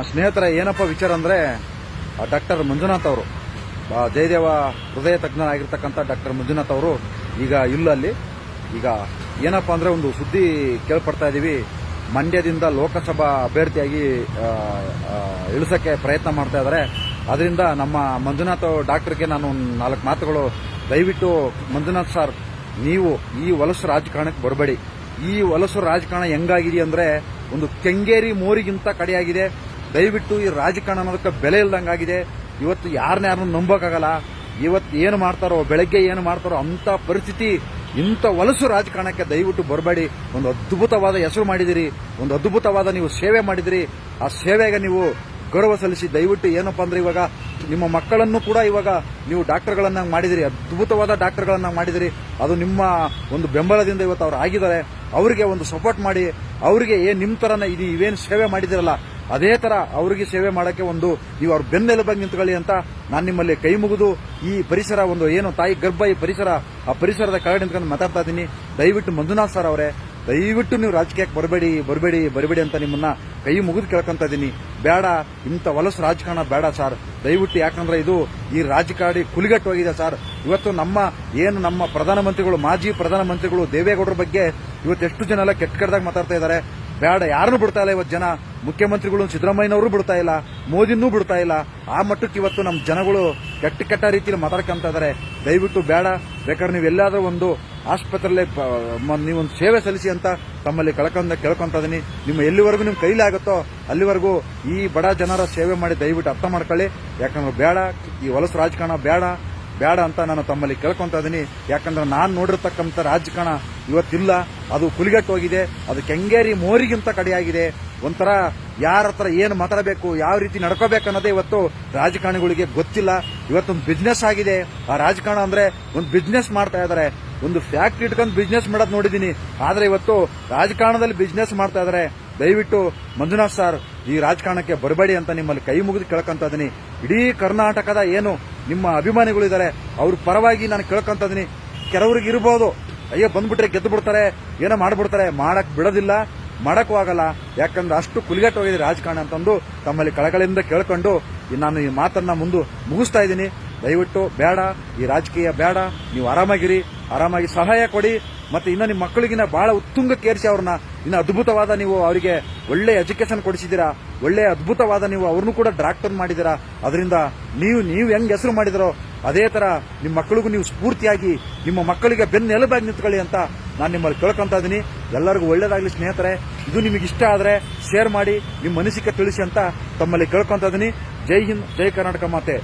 ಸ್ನೇಹಿತರೆ ಏನಪ್ಪ ವಿಚಾರ ಅಂದ್ರೆ ಡಾಕ್ಟರ್ ಮಂಜುನಾಥ್ ಅವರು ಜಯದೇವ ಹೃದಯ ತಜ್ಞರಾಗಿರ್ತಕ್ಕಂಥ ಡಾಕ್ಟರ್ ಮಂಜುನಾಥ್ ಅವರು ಈಗ ಇಲ್ಲ ಅಲ್ಲಿ. ಈಗ ಏನಪ್ಪ ಅಂದ್ರೆ ಒಂದು ಸುದ್ದಿ ಕೇಳ್ಪಡ್ತಾ ಇದೀವಿ. ಮಂಡ್ಯದಿಂದ ಲೋಕಸಭಾ ಅಭ್ಯರ್ಥಿಯಾಗಿ ಇಳಿಸಕ್ಕೆ ಪ್ರಯತ್ನ ಮಾಡ್ತಾ ಇದ್ದಾರೆ. ಅದರಿಂದ ನಮ್ಮ ಮಂಜುನಾಥ್ ಡಾಕ್ಟರ್ಗೆ ನಾನು ನಾಲ್ಕು ಮಾತುಗಳು. ದಯವಿಟ್ಟು ಮಂಜುನಾಥ್ ಸರ್, ನೀವು ಈ ವಲಸು ರಾಜಕಾರಣಕ್ಕೆ ಬರಬೇಡಿ. ಈ ವಲಸು ರಾಜಕಾರಣ ಹೆಂಗಾಗಿದೆ ಅಂದ್ರೆ, ಒಂದು ಕೆಂಗೇರಿ ಮೋರಿಗಿಂತ ಕಡೆಯಾಗಿದೆ. ದಯವಿಟ್ಟು ಈ ರಾಜಕಾರಣ ಅನ್ನೋದಕ್ಕೆ ಬೆಲೆ ಇಲ್ದಂಗಾಗಿದೆ. ಇವತ್ತು ಯಾರನ್ನ ಯಾರನ್ನ ನಂಬೋಕ್ಕಾಗಲ್ಲ. ಇವತ್ತು ಏನು ಮಾಡ್ತಾರೋ, ಬೆಳಗ್ಗೆ ಏನು ಮಾಡ್ತಾರೋ ಅಂಥ ಪರಿಸ್ಥಿತಿ, ಇಂಥ ವಲಸು ರಾಜಕಾರಣಕ್ಕೆ ದಯವಿಟ್ಟು ಬರಬೇಡಿ. ಒಂದು ಅದ್ಭುತವಾದ ಹೆಸರು ಮಾಡಿದಿರಿ. ಒಂದು ಅದ್ಭುತವಾದ ನೀವು ಸೇವೆ ಮಾಡಿದಿರಿ. ಆ ಸೇವೆಗೆ ನೀವು ಗೌರವ ಸಲ್ಲಿಸಿ ದಯವಿಟ್ಟು ಏನಪ್ಪ ಅಂದ್ರೆ ಇವಾಗ ನಿಮ್ಮ ಮಕ್ಕಳನ್ನು ಕೂಡ ಇವಾಗ ನೀವು ಡಾಕ್ಟರ್ಗಳನ್ನ ಮಾಡಿದಿರಿ. ಅದ್ಭುತವಾದ ಡಾಕ್ಟರ್ಗಳನ್ನ ಮಾಡಿದಿರಿ. ಅದು ನಿಮ್ಮ ಒಂದು ಬೆಂಬಲದಿಂದ ಇವತ್ತು ಅವ್ರು ಆಗಿದ್ದಾರೆ. ಅವರಿಗೆ ಒಂದು ಸಪೋರ್ಟ್ ಮಾಡಿ. ಅವರಿಗೆ ಏನು ನಿಮ್ಮ ತರನ ಇದು ಇವೇನು ಸೇವೆ ಮಾಡಿದಿರಲ್ಲ. ಅದೇ ತರ ಅವರಿಗೆ ಸೇವೆ ಮಾಡಕ್ಕೆ ಒಂದು ನೀವು ಅವ್ರ ಬೆನ್ನೆಲುಬಾಗಿ ನಿಂತ್ಕೊಳ್ಳಿ ಅಂತ ನಾನು ನಿಮ್ಮಲ್ಲಿ ಕೈ ಮುಗಿದು ಈ ಪರಿಸರ ಒಂದು ಏನು ತಾಯಿ ಗರ್ಭ ಈ ಪರಿಸರ, ಆ ಪರಿಸರದ ಕೆಳಗಡೆ ನಿಂತ್ಕೊಂಡು ಮಾತಾಡ್ತಾ ಇದ್ದೀನಿ. ದಯವಿಟ್ಟು ಮಂಜುನಾಥ್ ಸರ್ ಅವರೇ, ದಯವಿಟ್ಟು ನೀವು ರಾಜಕೀಯಕ್ಕೆ ಬರಬೇಡಿ ಬರಬೇಡಿ ಬರಬೇಡಿ ಅಂತ ನಿಮ್ಮನ್ನ ಕೈ ಮುಗಿದು ಕೇಳ್ಕೊಂತ ಇದ್ದೀನಿ. ಬೇಡ, ಇಂಥ ಹೊಲಸು ರಾಜಕಾರಣ ಬೇಡ ಸರ್. ದಯವಿಟ್ಟು ಯಾಕಂದ್ರೆ ಇದು ಈ ರಾಜಕಾರಣಿ ಕುಲಿಗಟ್ಟು ಹೋಗಿದೆ ಸರ್. ಇವತ್ತು ನಮ್ಮ, ಏನು ನಮ್ಮ ಪ್ರಧಾನಮಂತ್ರಿಗಳು, ಮಾಜಿ ಪ್ರಧಾನಮಂತ್ರಿಗಳು ದೇವೇಗೌಡರ ಬಗ್ಗೆ ಇವತ್ತು ಎಷ್ಟು ಜನ ಎಲ್ಲ ಕೆಟ್ಟ ಕೆಟ್ಟದಾಗ ಮಾತಾಡ್ತಾ ಇದ್ದಾರೆ. ಬೇಡ, ಯಾರನ್ನೂ ಬಿಡ್ತಾ ಇಲ್ಲ ಇವತ್ತು ಜನ. ಮುಖ್ಯಮಂತ್ರಿಗಳು ಸಿದ್ದರಾಮಯ್ಯನವರು ಬಿಡ್ತಾ ಇಲ್ಲ, ಮೋದಿನೂ ಬಿಡ್ತಾ ಇಲ್ಲ. ಆ ಮಟ್ಟಕ್ಕೆ ಇವತ್ತು ನಮ್ಮ ಜನಗಳು ಕೆಟ್ಟ ಕೆಟ್ಟ ರೀತಿಯಲ್ಲಿ ಮಾತಾಡ್ಕೊಂತ ಇದ್ದಾರೆ ದಯವಿಟ್ಟು ಬೇಡ, ಬೇಕಾದ್ರೆ ನೀವು ಎಲ್ಲಾದ್ರೂ ಒಂದು ಆಸ್ಪತ್ರೆಯಲ್ಲಿ ನೀವೊಂದು ಸೇವೆ ಸಲ್ಲಿಸಿ ಅಂತ ತಮ್ಮಲ್ಲಿ ಕಳ್ಕೊಂಡ, ಕೇಳ್ಕೊಂತ ಇದೀನಿ. ನಿಮ್ಮ ಎಲ್ಲಿವರೆಗೂ ನಿಮ್ಮ ಕೈಲಿ ಆಗುತ್ತೋ ಅಲ್ಲಿವರೆಗೂ ಈ ಬಡ ಜನರ ಸೇವೆ ಮಾಡಿ ದಯವಿಟ್ಟು ಅರ್ಥ ಮಾಡ್ಕೊಳ್ಳಿ. ಯಾಕಂದ್ರೆ ಬೇಡ, ಈ ಹೊಲಸು ರಾಜಕಾರಣ ಬೇಡ ಬೇಡ ಅಂತ ನಾನು ತಮ್ಮಲ್ಲಿ ಕೇಳ್ಕೊಂತ ಇದೀನಿ. ಯಾಕಂದ್ರೆ ನಾನು ನೋಡಿರ್ತಕ್ಕಂಥ ರಾಜಕಾರಣ ಇವತ್ತಿಲ್ಲ. ಅದು ಕುಲಿಗಟ್ಟು ಹೋಗಿದೆ. ಅದು ಕೆಂಗೇರಿ ಮೋರಿಗಿಂತ ಕಡೆಯಾಗಿದೆ. ಒಂಥರ ಯಾರ ಹತ್ರ ಏನು ಮಾತಾಡಬೇಕು, ಯಾವ ರೀತಿ ನಡ್ಕೋಬೇಕು ಅನ್ನೋದೇ ಇವತ್ತು ರಾಜಕಾರಣಿಗಳಿಗೆ ಗೊತ್ತಿಲ್ಲ. ಇವತ್ತೊಂದು ಬಿಸ್ನೆಸ್ ಆಗಿದೆ. ಆ ರಾಜಕಾರಣ ಅಂದ್ರೆ ಒಂದು ಬಿಸ್ನೆಸ್ ಮಾಡ್ತಾ ಇದ್ದಾರೆ ಒಂದು ಫ್ಯಾಕ್ಟ್ರಿ ಇಟ್ಕೊಂಡು ಬಿಸ್ನೆಸ್ ಮಾಡೋದು ನೋಡಿದ್ದೀನಿ ಆದರೆ ಇವತ್ತು ರಾಜಕಾರಣದಲ್ಲಿ ಬಿಸ್ನೆಸ್ ಮಾಡ್ತಾ ಇದ್ದಾರೆ ದಯವಿಟ್ಟು ಮಂಜುನಾಥ್ ಸರ್ ಈ ರಾಜಕಾರಣಕ್ಕೆ ಬರಬೇಡಿ ಅಂತ ನಿಮ್ಮಲ್ಲಿ ಕೈ ಮುಗಿದು ಕೇಳ್ಕೊಂತ ಇದ್ದೀನಿ ಇಡೀ ಕರ್ನಾಟಕದ ಏನು ನಿಮ್ಮ ಅಭಿಮಾನಿಗಳಿದ್ದಾರೆ ಅವ್ರ ಪರವಾಗಿ ನಾನು ಕೇಳ್ಕೊಂತ ಇದ್ದೀನಿ ಕೆಲವ್ರಿಗೆ ಇರ್ಬೋದು. ಅಯ್ಯೋ, ಬಂದ್ಬಿಟ್ರೆ ಗೆದ್ದು ಬಿಡ್ತಾರೆ ಏನೋ ಮಾಡ್ಬಿಡ್ತಾರೆ, ಮಾಡಕ್ ಬಿಡೋದಿಲ್ಲ, ಮಾಡಕ್ಕೂ ಆಗಲ್ಲ. ಯಾಕಂದ್ರೆ ಅಷ್ಟು ಕುಲಿಗಟ್ಟು ಹೋಗಿದೆ ರಾಜಕಾರಣ ಅಂತಂದು ತಮ್ಮಲ್ಲಿ ಕಳಕಳಿಯಿಂದ ಕೇಳ್ಕೊಂಡು ನಾನು ಈ ಮಾತನ್ನ ಮುಂದೆ ಮುಗಿಸ್ತಾ ಇದ್ದೀನಿ. ದಯವಿಟ್ಟು ಬೇಡ, ಈ ರಾಜಕೀಯ ಬೇಡ, ನೀವು ಆರಾಮಾಗಿರಿ, ಆರಾಮಾಗಿ ಸಹಾಯ ಕೊಡಿ, ಮತ್ತೆ ಇನ್ನು ನಿಮ್ಮ ಮಕ್ಕಳಿಗಿನ ಬಹಳ ಉತ್ತುಂಗಕ್ಕೇರಿಸಿ ಅವ್ರನ್ನ. ಇನ್ನು ಅದ್ಭುತವಾದ ನೀವು ಅವರಿಗೆ ಒಳ್ಳೆ ಎಜುಕೇಶನ್ ಕೊಡಿಸಿದ್ದೀರಾ, ಒಳ್ಳೆ ಅದ್ಭುತವಾದ ನೀವು ಅವ್ರನ್ನೂ ಕೂಡ ಡಾಕ್ಟರ್ ಮಾಡಿದ್ದೀರಾ. ಅದರಿಂದ ನೀವು ನೀವು ಹೆಂಗ್ ಹೆಸರು ಮಾಡಿದಿರೋ ಅದೇ ತರ ನಿಮ್ಮ ಮಕ್ಕಳಿಗೂ ನೀವು ಸ್ಫೂರ್ತಿಯಾಗಿ ನಿಮ್ಮ ಮಕ್ಕಳಿಗೆ ಬೆನ್ನೆಲುಬಾಗಿ ನಿಂತ್ಕೊಳ್ಳಿ ಅಂತ ನಾನು ನಿಮ್ಮಲ್ಲಿ ಕೇಳ್ಕೊಂತ ಇದ್ದೀನಿ ಎಲ್ಲರಿಗೂ ಒಳ್ಳೇದಾಗ್ಲಿ ಸ್ನೇಹಿತರೆ. ಇದು ನಿಮಗೆ ಇಷ್ಟ ಆದರೆ ಶೇರ್ ಮಾಡಿ, ನಿಮ್ಮ ಮನಸ್ಸಿಗೆ ತಿಳಿಸಿ ಅಂತ ತಮ್ಮಲ್ಲಿ ಕೇಳ್ಕೊಂತ ಇದ್ದೀನಿ ಜೈ ಹಿಂದ್, ಜೈ ಕರ್ನಾಟಕ ಮಾತೆ.